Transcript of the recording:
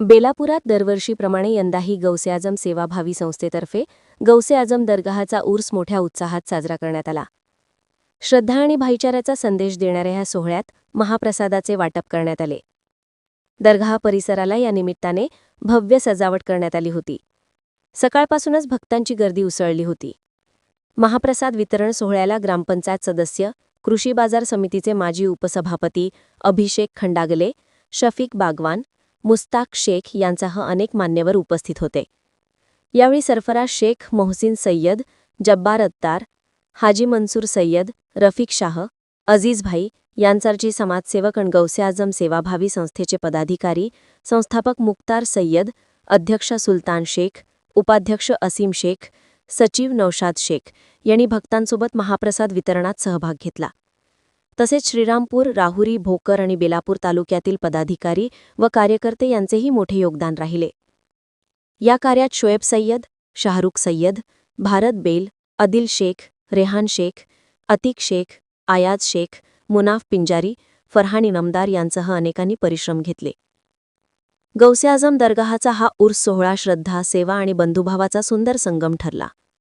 बेलापुरात दरवर्षीप्रमाणे यंदाही गौसे आजम सेवाभावी संस्थेतर्फे गौसे आजम दरगाहाचा ऊर्स मोठ्या उत्साहात साजरा करण्यात आला. श्रद्धा आणि भाईचाऱ्याचा संदेश देणाऱ्या ह्या सोहळ्यात महाप्रसादाचे वाटप करण्यात आले. दरगाह परिसराला या निमित्ताने भव्य सजावट करण्यात आली होती. सकाळपासूनच भक्तांची गर्दी उसळली होती. महाप्रसाद वितरण सोहळ्याला ग्रामपंचायत सदस्य कृषी बाजार समितीचे माजी उपसभापती अभिषेक खंडागले शफीक बागवान मुस्ताक शेख यांसह अनेक मान्यवर उपस्थित होते. यावेळी सरफराज शेख मोहसिन सय्यद जब्बार अत्तार हाजी मंसूर सय्यद रफिक शाह अजीज भाई समाजसेवक आणि गौसे आजम सेवाभावी संस्थेचे पदाधिकारी संस्थापक मुक्तार सय्यद अध्यक्ष सुलतान शेख उपाध्यक्ष असीम शेख सचिव नौशाद शेख यांनी भक्तांसोबत महाप्रसाद वितरणात सहभाग घेतला. तसेच श्रीरामपूर राहुरी भोकर आणि बेलापूर तालुक्यातील पदाधिकारी व कार्यकर्ते यांचेही मोठे योगदान राहिले. या कार्यात शोएब सय्यद शाहरुख सय्यद भारत बेल अदिल शेख रेहान शेख अतिक शेख आयाज शेख मुनाफ पिंजारी फरहान इनामदार यांसह अनेकांनी परिश्रम घेतले. गौसे आझम दरगाहाचा हा उर्स सोहळा श्रद्धा सेवा आणि बंधुभावाचा सुंदर संगम ठरला.